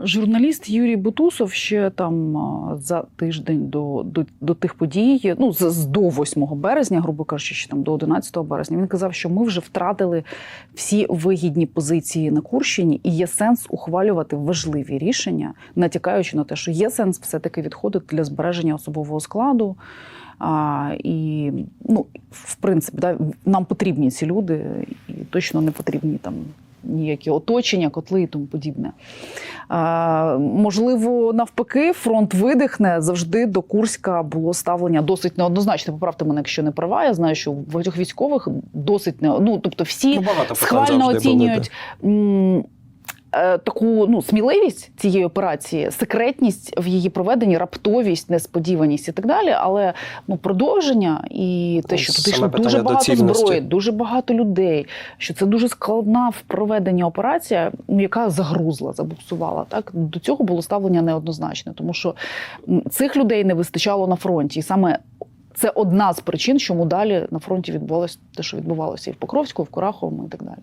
Журналіст Юрій Бутусов ще там за тиждень до, до, до тих подій, ну з, з до 8 березня, грубо кажучи, ще там до 11 березня, він казав, що ми вже втратили всі вигідні позиції на Курщині, і є сенс ухвалювати важливі рішення, натякаючи на те, що є сенс все-таки відходити для збереження особового складу. А, і ну, в принципі, да, нам потрібні ці люди, і точно не потрібні там ніякі оточення, котли і тому подібне. А, можливо, навпаки, фронт видихне. Завжди до Курська було ставлення досить неоднозначне. Поправте мене, якщо не права. Я знаю, що в багатьох військових досить не ну, тобто всі Ну, схвально оцінюють. Були, Таку ну сміливість цієї операції, секретність в її проведенні, раптовість, несподіваність і так далі. Але ну продовження і те, Ну, що туди йшло дуже багато зброї, дуже багато людей. Що це дуже складна в проведенні операція, ну, яка загрузла, забуксувала. Так до цього було ставлення неоднозначне, тому що цих людей не вистачало на фронті, і саме. Це одна з причин, чому далі на фронті відбувалося те, що відбувалося і в Покровську, і в Кураховому, і так далі.